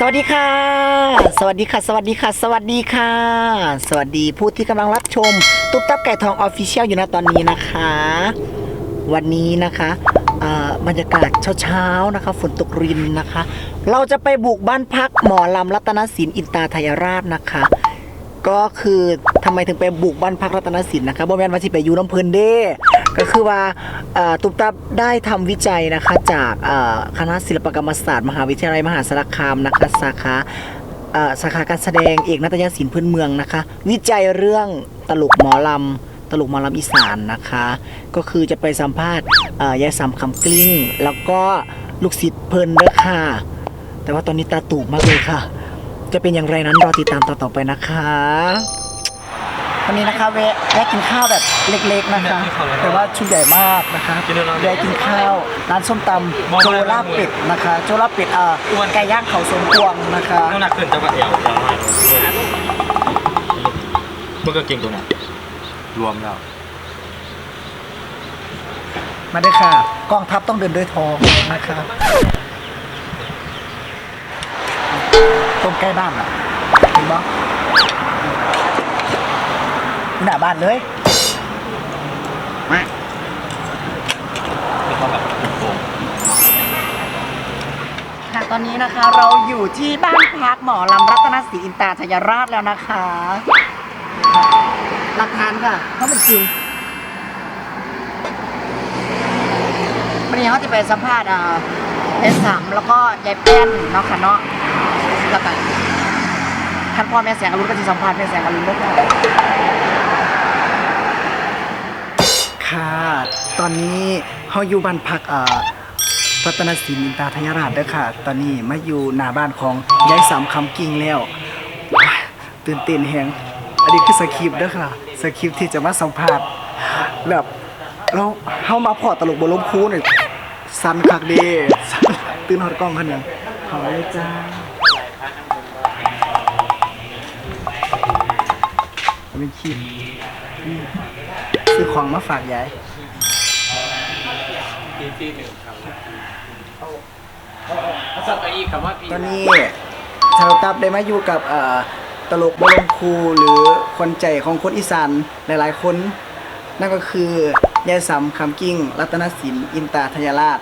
สวัสดีค่ะ สวัสดีค่ะ สวัสดีค่ะ สวัสดีค่ะ สวัสดีผู้ที่กำลังรับชม ตุ๊กตับไก่ทองออฟฟิเชียลอยู่นะตอนนี้นะคะ วันนี้นะคะบรรยากาศเช้าๆนะคะ ฝนตกรินนะคะ เราจะไปบุกบ้านพักหมอลำรัตนศิลป์อินตาทยราชนะคะ ก็คือทำไมถึงไปบุกบ้านพักรัตนศิลป์นะคะบ่แม่นว่าสิไปอยู่น้ำเพลินเด้ ก็คือว่าตุ๊กตับได้ทำวิจัยนะคะจากคณะศิลปกรรมศาสตร์ มหาวิทยาลัยมหาสารคามนะคะสาขาสาขาการแสดงเอกนาฏศิลป์พื้นเมืองนะคะ วิจัยเรื่องตลกหมอลำตลกหมอลำอีสานนะคะ ก็คือจะไปสัมภาษณ์ยายสามคำกลิ้ง แล้วก็ลูกศิษย์เพลินเด้อค่ะ แต่ว่าตอนนี้ตาตูบมากเลยค่ะ จะเป็นอย่างไรนั้นรอติดตามต่อนต่อไปนะคะ วันนี้นะคะแวะแวะกินข้าวแบบเล็กๆนะคะ แต่ว่าชุดใหญ่มากนะคะแวะกินข้าวร้านส้มตำโจลาบเป็ดนะคะ โจลาบเป็ดเอ่อไก่ย่างเขาสวนกวงนะคะน้ำหนักขึ้นจังหวัดเอวจ้าเมื่อก็เก่งตัวไหนรวมแล้วมาด้วยค่ะ กองทัพต้องเดินด้วยทองนะคะตรงใกล้บ้านอะเห็นบ่ หน้าบ้านเลยค่ะตอนนี้นะคะเราอยู่ที่บ้านพักหมอลำรัตนศรีอินตาทยราชแล้วนะคะหลักฐานค่ะเพราะมันจริงวันนี้เขาจะไปสัมภาษณ์อ่าเพชรสามแล้วก็ยายแป้นเนาะค่ะเนาะแล้วก็ท่านพ่อแม่แสงอรุณก็จะสัมภาษณ์แม่แสงอรุณด้วยค่ะ ค่ะ ตอนนี้เขาอยู่บ้านพักเอ่อรัตนศิลป์อินตาทยราชเด้อค่ะ ตอนนี้มาอยู่หน้าบ้านของยายสามคำกิ่งแล้วว้ายตื่นเต้นแฮงอันนี้คือสคริปต์เด้อค่ะ สคริปต์ที่จะมาสัมภาษณ์แบบเราเฮามาพอตลกบนล้มคูนี่สันคักเด้สั่นตื่นฮอดกล้องขนาดขอเลยจ้า เป็นคลิป ซื้อของมาฝากยายปีที่หนึ่งครับเอาสักอีคำว่าปีตอนนี้ชาวตับได้มาอยู่กับเอ่อตลกบรมครูหรือคนใจของคนอีสานหลายๆ คน นั่นก็คือยายสำคำกิ้ง รัตนศิลป์อินตาทยราช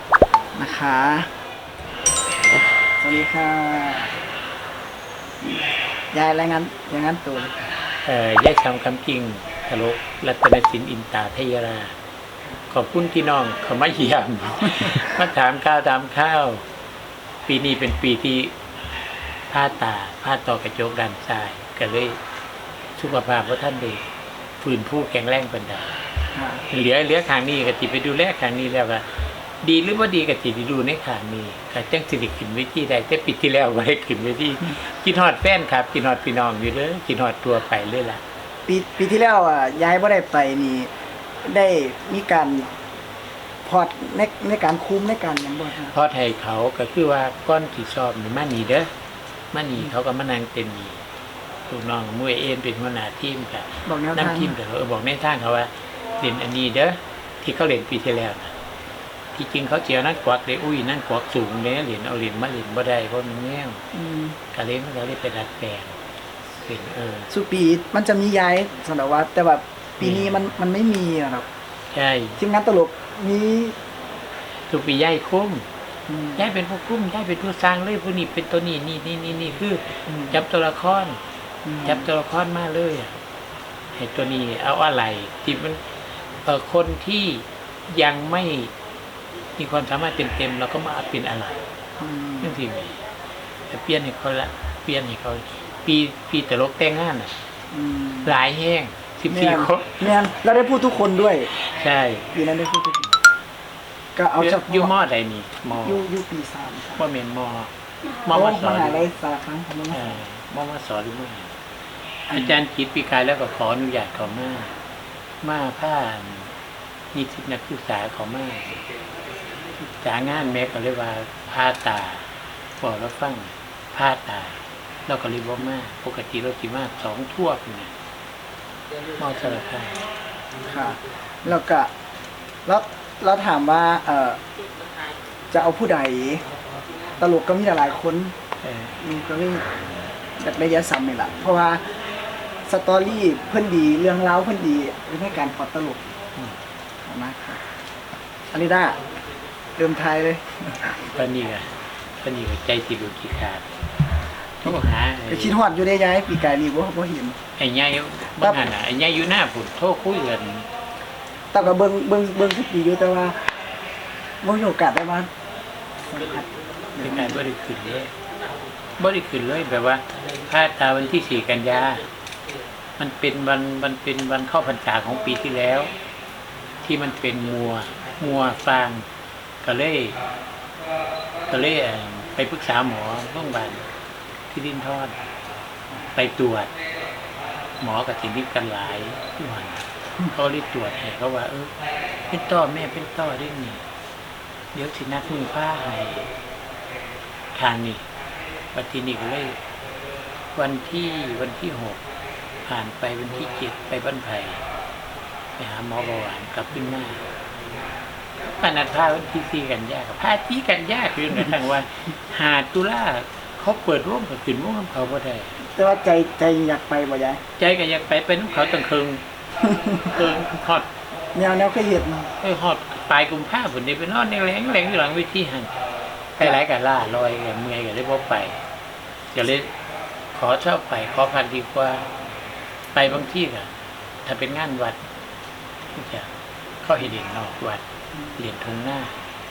นะคะ สวัสดีค่ะ ยายรายงานรายงานตัวเลย เอ่อแยกคำคำจริง ทะลุรัตนสินอินตาทยรา ขอบคุณพี่น้องเขามาเยี่ยมมาถามข้าวถามข้าว ปีนี้เป็นปีที่ผ้าตาผ้าต่อกระจกด้านซ้ายก็เลยสุขภาพว่าท่านเด็กฟื้นผู้แข็งแรงเป็นดาเหลือเหลือขางนี้กติไปดูแลขางนี้แล้วก็ดีหรือว่าดีก็ติไปดูในขางนี้ก็จังสิริขึ้นเวทีได้แต่ปีที่แล้วไว้ขึ้นเวทีกินฮอดแฟนครับ กินฮอดพี่น้องอยู่เลยกินฮอดตัวไปเลยล่ะ ปีปีที่แล้วอะยายบ่ได้ไปนี่ได้มีการพอดในในการคุ้มในการหยังบ่ค่ะพอไทยเขาก็คือว่าก้อนที่ชอบนี่มานี่เด้อมานี่เขาก็มานั่งเต็มนี่ลูกน้องมวยเอ็นเป็นหัวหน้าทีมค่ะบอกแนวทางน้ำทีมแต่เขาบอกในทางเขาว่าเล่นอันนี้เด้อที่เขาเล่นปีที่แล้วนะที่จริงเขาเจียวนั่นกวักเลยอุ้ยนั่นกวักสูงเลยเหรียญเอาเหรียญมาเหรียญบ่ได้เพราะมันแง่วอืมกาเล่นมันก็เลยไปดัดแปลงเป็นเออสุปีมันจะมีย้ายสำหรับว่า แต่ว่าปีนี้มันมันไม่มีอะครับใช่ทีมงานตลกมีทุกปีย่ายคุ้มอืมย่ายเป็นผู้คุ้มย่ายเป็นผู้สร้างเลยผู้นี้เป็นตัวนี้นี่นี่นี่นี่คืออืมจับตัวละครอืมจับตัวละครมาเลยอะให้ตัวนี้เอาอะไรที่มันเออคนที่ยังไม่มีความสามารถเต็มๆเราก็มาเอาเป็นอะไรอืมนั่นสิแต่เปลี่ยนให้เขาละเปลี่ยนให้เขา ปีปีตลกแต่งงานอะ อืมหลายแห้งสิบแม่สี่นคนแม่นเราได้พูดทุกคนด้วยใช่ปีนั้นได้พูดทุกคนก็เอาเฉพาะอยู่มอใดนี่มออยู่อยู่ปีสามครับว่าเมนมอมโอ้อมาสมอนหาลัยสารคามของมันเออมอมาสอนหรือไม่อาจารย์คิดปีกายแล้วก็ขออนุญาตเขามามาผ่านนิสิตนักศึกษาเขามาจางานแม่ก็เลยว่าผ้าตาบอกแล้วฟังผ้าตา เราก็เลยว่ามาปกติเราสิมาสองทั่วพุ่นนะมอสารคามค่ะ แล้วก็แล้วเราถามว่าเออจะเอาผู้ใด ตลกก็มีหลายๆคนเออลุงก็เลยอยากได้ยาซ้ำนี่แหละเพราะว่าสตอรี่เพิ่นดีเรื่องเล่าวเพิ่นดีในการพอดตลกขอบคุณมากครับอันนี้ได้เริ่มไทายเลยตอนนี้ก็ตอนนี้ก็ใจสิรุจิขาด ต้องหาไอ้ไปคิดฮอดอยู่ได้ย้ายปีกายนี่บ่บ่เห็นไอ้ใหญ่บ้านน่ะไอ้ใหญ่อยู่หน้าผมโทรคุยกันแต่ก็เบิ่งเบิ่งเบิ่งทุกปีอยู่แต่ว่าบ่มีโอกาสได้มาสัมผัสเป็นการบริขึ้นเลยบริขึ้นเลยแบบว่าถ้าตาวันที่สี่กันยา มันเป็นวันมันเป็นวันเข้าพรรษาของปีที่แล้ว ที่มันเป็นมัวมัวฟางก็เลยก็เลยเอ่อไปปรึกษาหมอโรงพยาบาล ที่ดินทอด ไปตรวจ หมอกับสินิกันหลายที่วันเขารีบตรวจให้เขาว่า เออเป็นต้อแม่เป็นต้อได้นี่เดี๋ยวสินัดมือผ้าให้ทางนี้วันที่นี่ก็เลยวันที่วันที่หกผ่านไปวันที่เจ็ดไปบ้านไผ่ไปหาหมอเบาหวานกลับขึ้นมาปนัดผ้าวันที่สี่กันยากับผ้าที่กันยากคือกันทั้งวันหาตุลา เขาเปิดร่วมกับขึ้นร่วมกับเขาบ่ได้ แต่ว่าใจใจอยากไปบ่ย้ายใจก็อยากไปไปน้ำเขาตังเคืองเคืองฮอดแนวแนวเคยเห็นเออฮอดปลายกุมภาพันธ์นี่ไปนอนแรงแรงแรงอยู่หลังเวทีหันใกล้ไรกันล่าลอยกันเมื่อยกันได้บ่ไปจะเลยขอชอบไปขอพันดีกว่า ไปบางที่ก็ถ้าเป็นงานวัดก็จะเข้าให้เรียนนอกวัดเรียนทงหน้า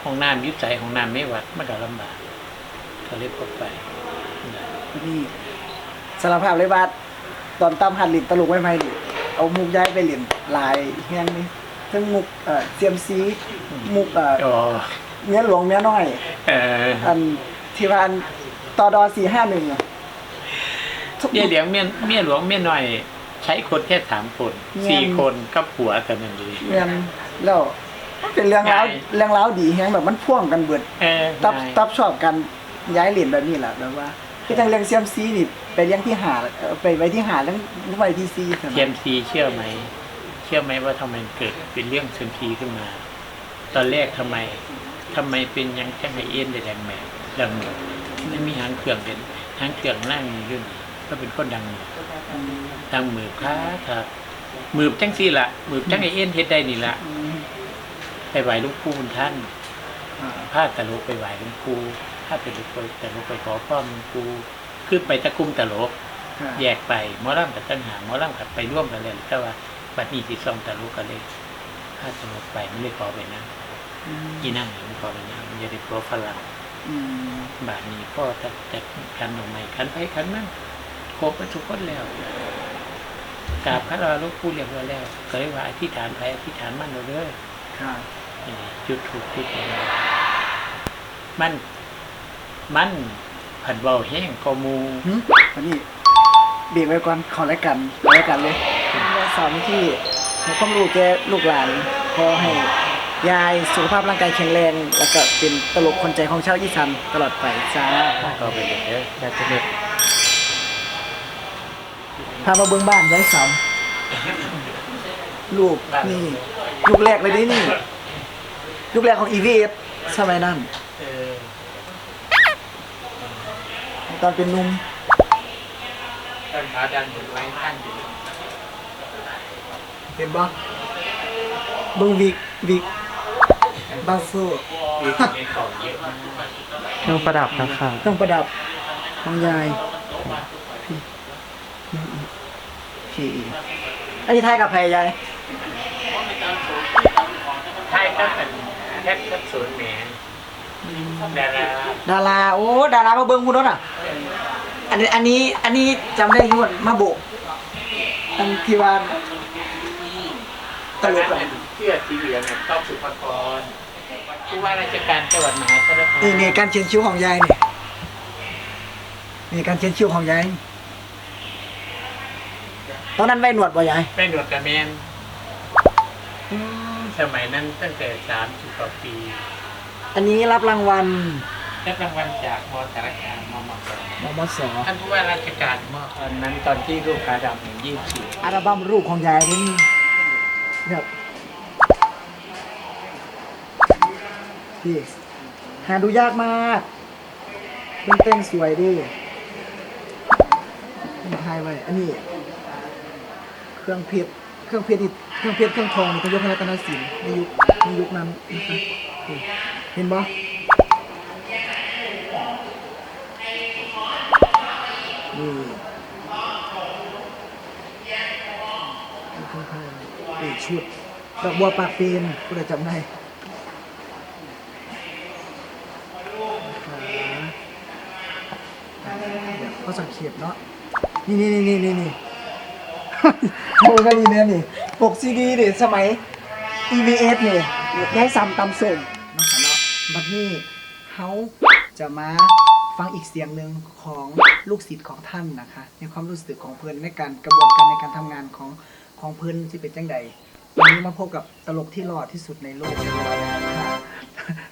ห้องน้ำยุบใจของน้ำไม่วัดมันก็ลำบากก็เลยพอไป นะนี่สารภาพเลยว่าตอนตามหัดเลินตลกไม่ไม่ดิเอามุกย้ายไปเล่นหลายเฮียงนี่ทั้งมุกเอ่อเซียมซีมุกเอ่ออ๋อเมียหลวงเมียน้อยเอออันที่ว่าอันตอดอสี่ห้าหนึ่งอะทุกเมียเหลียงเมียเมียหลวงเมียน้อย ใช้คนแค่สามคนเมียสี่คนกับผัวกันนั่นเลยเมียนแล้วเป็นเรื่องราวใหญ่เรื่องราวดีแฮงแบบมันพ่วงกันเบิดเออตับนายตับชอบกันย้ายเหรียญแบบนี้แหละแบบว่า คือจังเรื่องเซียมซีนี่ไปเลี้ยงที่หาเอ่อไปไว้ที่หาแล้วไว้ที่ซีใช่ไหมเทียมซีเชื่อไหม เชื่อไหมว่าทำไมเกิดเป็นเรื่องเซียมซีขึ้นมา ตอนแรกทำไมทำไมเป็นยังจังไงเอ็นได้แดงแหม่ดังหมดไม่มีหางเครื่องเป็นหางเครื่องนั่งอยู่นี่ก็เป็นคนดังหมดอืมดังมือค้าครับมือจังซี่ละมือจังไอเอ็นเฮ็ดได้นี่ละอืมไปไหวหลุงปู่คุณท่าน อ่าพาตลกไปไหวหลุงปู่ พาไปลุกไปตลกไปขอพ่อหลุงปู่ขึ้นไปตะกุมตลกค่ะแยกไปหมอลำกับตั้งหาหมอลำกับไปร่วมกันเลยแต่ว่าบัดนี้สิซ่องตะลุกกันเลยถ้าตลกไปไม่ได้ขอไปนั่งอืมกี่นั่งไม่ขอไปนั่งมันจะได้กลัวฝรั่งอืมบาดนี้พ่อจะจัดคันออกใหม่คันไปคันมั่งครบไปทุกคนแล้วกราบพระราลูกผู้เรียบร้อยแล้วก็เลยว่าอธิษฐานไปอธิษฐานมั่นเราเลยค่ะนี่จุดถูกจุดนี้มัน มันผัดเบาแห้งกว่าหมูหึวันนี้เบรกไว้ก่อนขอรายการรายการเลยว่าสอนที่ให้ความรู้แก่ลูกหลานขอให้ยายสุขภาพร่างกายแข็งแรง แล้วก็เป็นตลกคนใจของชาวอีสานตลอดไปจ้าก็ไปเลยเด้อแล้วจะเด็ดพามาเบิ่งบ้านยายสามลูกนี่ ลูกแรกเลยนี่นี่ ลูกแรกของอีวีเอสสมัยนั้น เออ ตอนเป็นหนุ่มต้นขาดันไว้ท่านอยู่เห็นบ่เบิ่งวิกวิกบาโซ่มีในของเยอะมากเครื่องประดับนะคะเครื่องประดับของยายพี่นี่อีกพี่อีกอันนี้ทายกับใครยายใช่ก็เป็นแค่ก็ศูนย์แหมดาราดาราโอ้ดารามาเบิ่งพูดแล้วน่ะ อันนี้อันนี้อันนี้จำได้อยุ่นมาโบกอันที่ว่าตลกอะเสื้อสีเหลืองเนี่ยต้องสุภกรผู้ว่าราชการจังหวัดมหาสารคามนี่นี่การเขียนคิ้วของยายนี่นี่การเขียนคิ้วของยายตอนนั้นไว้หนวดบ่ยายแม่หนวดกระแมนอืมสมัยนั้นตั้งแต่สามสิบกว่าปี อันนี้รับรางวัล ได้รางวัลจากมสารคามมมสมมสท่านผู้ว่าราชการมอบตอนนั้นตอนที่ลูกค้าดำอย่างยี่สิบอัลบั้มรูปของยายที่นี่แบบพี่หาดูยากมากเพิ่นเต้นสวยดิมีไทยไว้ อันนี้ เครื่องเพชรเครื่องเพชรอีกเครื่องเพชรเครื่องทองนี่ก็ยกให้รัตนศิลป์ในยุคในยุคนั้นนะคะนี่เห็นบ่นี่นี่เครื่ องไทยนี่ชุดดอกบัวปากป็นคุณจำได้เขาสังเกตเนาะ นี่นี่นี่นี่นี่โมกันนี่เนี่ยนี่ปกซีดีนี่สมัย EVS เนี่ย้ายซ้ำตำส่งนะค่ะเนาะบัดนี้เขาจะมา ฟังอีกเสียงหนึ่งของลูกศิษย์ของท่านนะคะ ในความรู้สึกของเพื่อนในการกระบวนการในการทำงานของของเพื่อนที่เป็นจังใดวันนี้มาพบกับตลกที่หล่อที่สุดในโลกนะคะ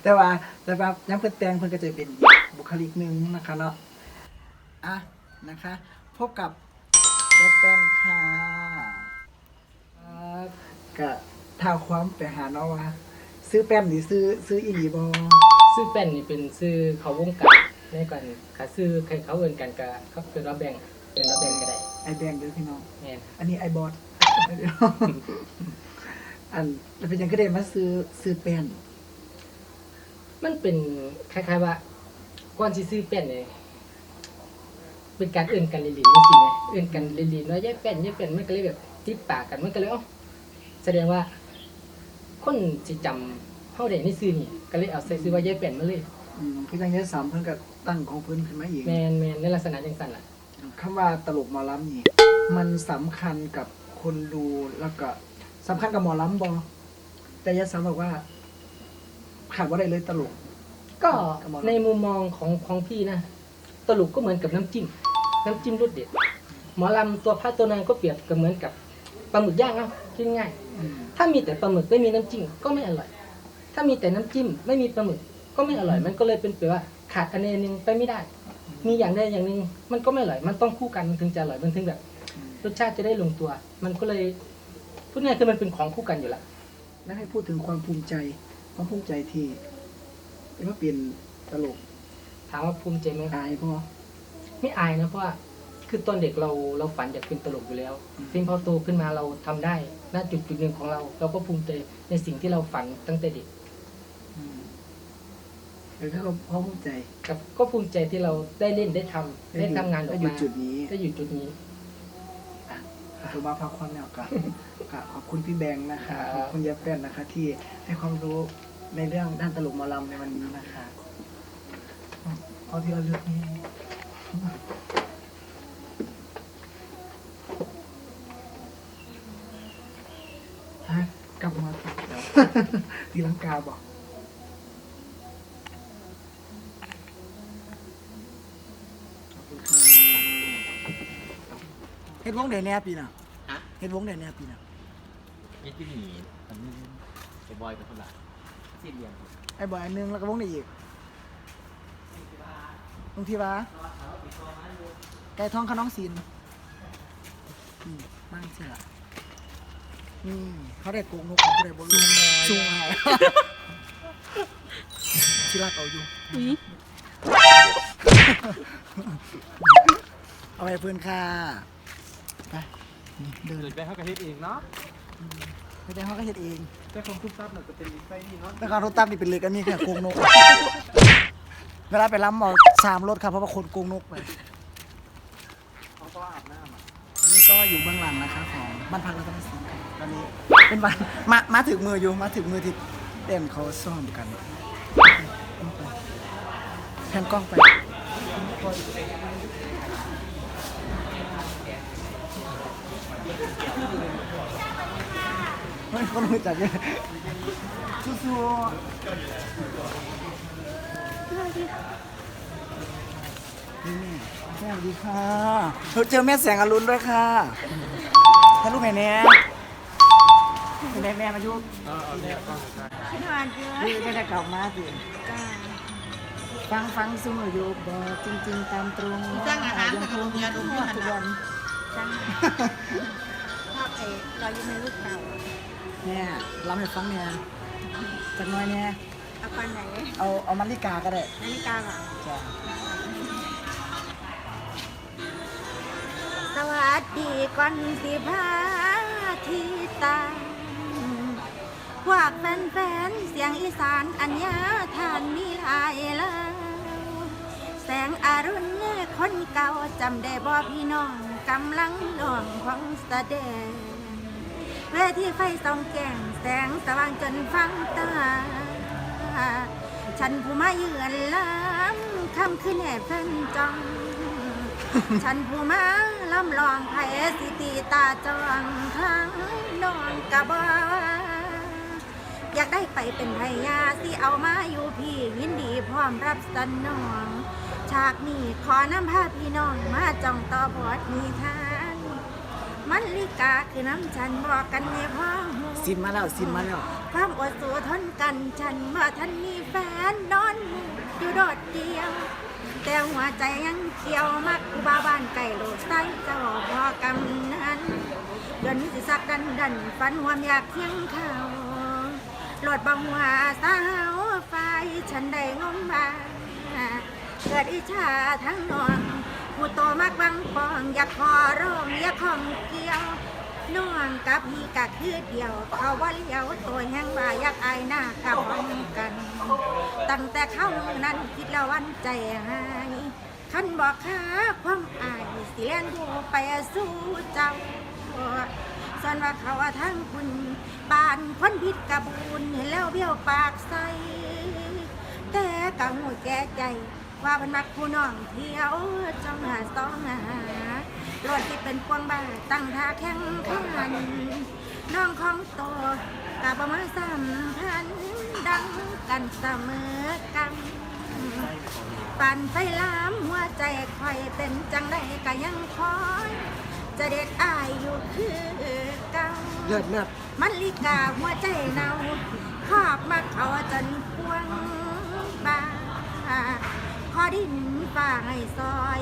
แต่ว่าแต่ว่าย้ำเพื่อนแตงเพื่อนก็จะเป็นบุคลิกหนึ่งนะคะเนาะอะนะคะ พบกับแป้งค่ะครับกะท้าความไปหาเนาะว่าซื้อแป้มหรือซื้อซื้ออีหลีบอซื้อแป้นนี่เป็นซื้อเขาวงการ ในกันค่ะซื้อใครเขาเอินกันก็เขาเป็นรับแบ่งเป็นรับแบ่งก็ได้ไอแบงเด้อพี่น้อง แม่นอันนี้ไอบอสอันแล้วเป็นยังก็ได้มาซื้อซื้อแป้นมันเป็นคล้ายๆว่าก่อนสิซื้อแป้นนี่เป็นการเอื่นกันลิลินนี่สิไงเอื่นกันลิลินว่าแย่แป้นแย่แป้นมันก็เลยแบบติดปากกันมันก็เลยเอ้าแสดงว่า คนสิจำเฮาได้ในซื้อนี่ก็เลยเอาใส่ซื้อว่าแย่แป้นมาเลย อืมคือจังเนี้ยสามเพิ่นก็ตั้งของเพิ่นขึ้นมาอีกแม่นแม่นในลักษณะจังซั่นล่ะ คำว่าตลกหมอลำนี่มันสำคัญกับคนดูแล้วก็สำคัญกับหมอลำบอแต่ยะสามบอกว่าขาดว่าได้เลยตลก ก็กับหมอลำในมุมมองของของพี่นะ ตลกก็เหมือนกับน้ำจิ้มน้ำจิ้มรสเด็ด หมอลำตัวพระตัวนางก็เปรียบกับเหมือนกับปลาหมึกย่างเอาคิดง่าย อืมถ้ามีแต่ปลาหมึกไม่มีน้ำจิ้มก็ไม่อร่อย ถ้ามีแต่น้ำจิ้มไม่มีปลาหมึก ก็ไม่อร่อย มันก็เลยเป็นแปลว่า ขาดอันใดอันหนึ่งไปไม่ได้ มีอย่างใดอย่างหนึ่งมันก็ไม่อร่อย มันต้องคู่กันมันถึงจะอร่อยมันถึงแบบ รสชาติจะได้ลงตัว มันก็เลยพูดง่ายๆคือมันเป็นของคู่กันอยู่ละแล้วให้พูดถึงความภูมิใจความภูมิใจที่เป็นว่าเปลี่ยนตลกถามว่าภูมิใจไหมอายพ่อไม่อายนะเพราะว่าคือตอนเด็กเราเราฝันอยากเป็นตลกอยู่แล้วอืมซึ่งพอโตขึ้นมาเราทำได้ณจุดจุดหนึ่งของเรา เราก็ภูมิใจในสิ่งที่เราฝันตั้งแต่เด็กอืม เออก็พ่อภูมิใจกับก็ภูมิใจที่เราได้เล่นได้ทำได้ทำงานออกได้อยู่มาจุดนี้ได้อยู่จุดนี้คือมาพักผ่อนแล้วก็ก็ขอบคุณพี่แบงค์นะคะครับขอบคุณยายแป้นนะคะ ที่ให้ความรู้ในเรื่องด้านตลกหมอลำในวันนี้นะคะเอาที่เราเลือกนี่ฮะกลับมา ตีลังกาบอก เฮ็ดวงเดนแน่ปีน่ะฮะ เฮ็ดวงเดนแน่ปีน่ะยี่ที่หนีอันนี้ไอ้บอยเป็นคนละสี่เหลี่ยมไอ้บอยอันหนึงแล้วก็วงได้อีกตรงที่ว่าไก่ทองขน้องศิลป์อืมบ้านเสียนี่เขาได้โกงนกเขาได้บอลลูนสูงไงที่รักเอาอยู่เอาไปเพื่อนค่ะ ไปนี่เดินเกิดไปเขากระเทศเองเนาะไปแต่เขาก็เห็นเองแต่ของทุกทรัพย์น่ะจะเป็นไฟนี่เนาะแล้วก็รถตั้มนี่เป็นเล็กอันนี้แค่โกงนก เวลาไปล้ำเอาสามรถครับเพราะว่าคนโกงนกไปเขาก็อาบน้ำอะตอนนี้ก็อยู่เบื้องหลังนะคะของบ้านพักรัตนศิลป์ครับตอนนี้เป็นวันมามาถึงมืออยู่มาถึงมือที่เต้นเขาซ่อมกันแพนกล้องไป เฮ้ยคนมือจัดเลยสู้ๆนี่แม่สวัสดีค่ะเราเจอแม่แสงอรุณด้วยค่ะถ่ายรูปแม่เนี่ยแม่แม่มายุ่งคิดว่าเยอะนี่ก็จะกลับมาสิจ้าฟังฟังซุ่มอยู่บอกจริง ๆ ตามตรงจ้างอาหารยังคงกับโรงเรียนทุกโรงเรียนวันทุกวัน ชอบภาพไอ้รอยยิ้มในรูปเก่าเนี่ยลำให้ฟังเนี่ยจากน้อยเนี่ยเอาปันไหนเอาเอามันลิกาก็ได้นาฬิกาเหรอจ้ะสวัสดีก่อนสิพาทีตาพวกแฟนๆเสียงอีสานอัญญาทานมีหลายแล้ว แสงอรุณคนเก่าจำได้บ่พี่น้อง กำลังดวงของสแสดงเวทีไฟส่องแก่งแสงสว่างจนฟังตา ฉันผู้มาเยือนล้ำคำขึ้นแห่เพิ่นจ้อง ฉันผู้มาลำลองไผสิตีตาจองทั้งนอนกระบาอยากได้ไปเป็นภรรยาสิเอามาอยู่พี่ยินดีพร้อมรับสนอง ฉากนี้ขอนำพาพี่น้องมาจ้องต่อบทนิทาน มันลิกาคือน้ำฉันบอกกันในพ่อหูซิมมาแล้วซิมมาแล้วความอดสูทนกันฉันว่าท่านมีแฟนนอนอยู่โดดเดียว แต่หัวใจยังเขียวมักบ้าบ้านไก่โลดไส้เจ้าพอกำนั้นเดินสิสักดันดันฝันหวามอยากเที่ยงเขาโหลดบังหัวสาวไฟฉันได้งมบา เกิดอิจฉาทั้งนองผู้โตมากบังปองอยากขอร้องอยากของเกี่ยวน้องกับพี่กะคือเดียว เขาว่าเลี้ยวตัวแห้งว่าอยากอายหน้ากับกัน ตั้งแต่เข้ามือนั้นคิดแล้ววันใจหายคันบอกค้าความอายสิเล่นดูไปสู้เจ้าส่วนว่าเขาว่าทั้งคุณปานคนผิดกับบุญเห็นแล้วเบี้ยวปากใสแต่กะหูแก่ใจ ว่ามันมักผู้น้องเที่ยวจ้องหาสองหารถที่เป็นพวงบ้าตั้งท่าแข่งขันน้องของโตกะประมาสัมพันธ์ดังกันเสมอกันปั่นไฟล้ามหัวใจคอยเป็นจังไดก็ยังคอยจะเด็ดอายอยู่คือเก่าเลือดเลือดมันลิกาหัวใจเนาขอบมาเขาจนพวงบาขอ ดินป่าให้ซอย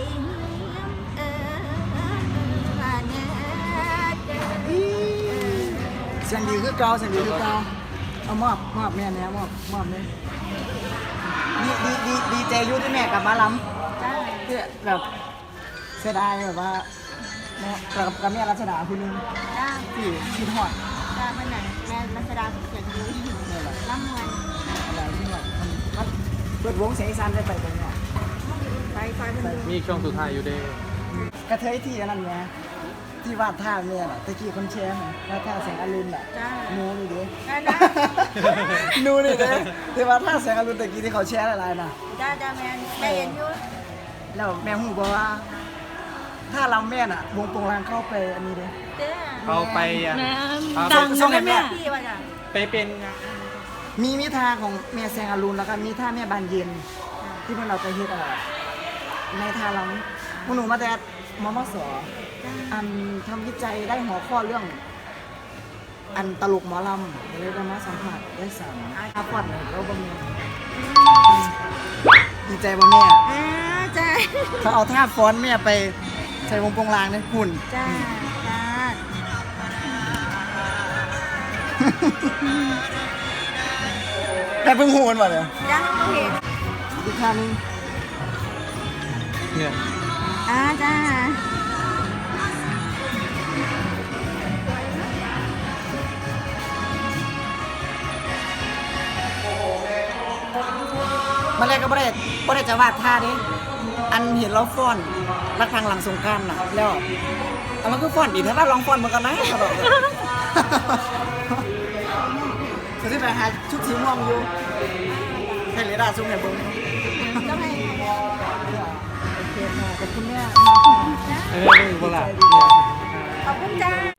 เออเนเด้อเสียงดีคือเก่าเสียงดีคือเก่าเอามอบมอบแม่เนี่ยมอบมอบเลยดีดีดีดีใจอยุ่ที่แม่กลับมาล้ำจ้าเพื่อแบบเสียดายแบบว่าแม่กับกับแม่รัชดาคุณนึงจ้าที่คิดฮอดจ้าเมื่อไหร่แม่รัชดาเสียงดีนี่แหละร่ำรวยอะไรที่แบบมันมันเปิดวงเสียงอีสานได้ไปตรงเนี้ย ไปซอยเป็นมีช่วงสุดท้ายอยู่เด้กระเทยที่อันนั้นไงที่วาดท่าเมียน่ะตะกี้คนแชร์น่ะวาดท่าแสงอรุณอะจ้าหนูนี่ดิได้นะหนูนี่ดิที่วาดท่าแสงอรุณตะกี้ที่เขาแชร์อะไรน่ะจ้าจ้าแมนแม่เห็นอยู่แล้วแม่หูบอกว่า ถ้าเราแม่น่ะวงโปงลางเข้าไปอันนี้ดิเด้เขาไปอะดังส่งให้แม่พี่ว่าจ้ะไปเป็นมีมิท่าของแม่แสงอรุณแล้วก็มีท่าแม่บานเย็น ที่พวกเราไปเฮ็ดอะ ในท่าเราพวกหนูมาแต่มมสอันทำวิจัยได้หัวข้อเรื่อง อันตลกหมอลำเลยได้มาสัมผัสได้สามอาพอดเลยแล้วบางดีใจบ่แม่อ่าจ้าเขาเอาท่าฟ้อนแม่ไปใส่วงโปงลางเนี่ยหุ่นจ้าจ้าแต่เพิ่งหูมันว่ะเลยจ้าเห็นอีกท่านึง เนี่ยอ่าจ้ามาแรกก็บ่ได้บ่ได้จะวาดท่าเด้อันเห็นเราฟ้อนรักทางหลังสงกรารน่ะ แล้วอันมันคือฟ้อนดีถ้าเราลองฟ้อนเหมือนกันนะตลอดจะที่ไปหาชุดสีม่วงอยู่ให้เลดาซุ่มเนี่ยเบิ่งต้องให้โอเคค่ะ ขอบคุณแม่เออเออเวลาขอบคุณจ้า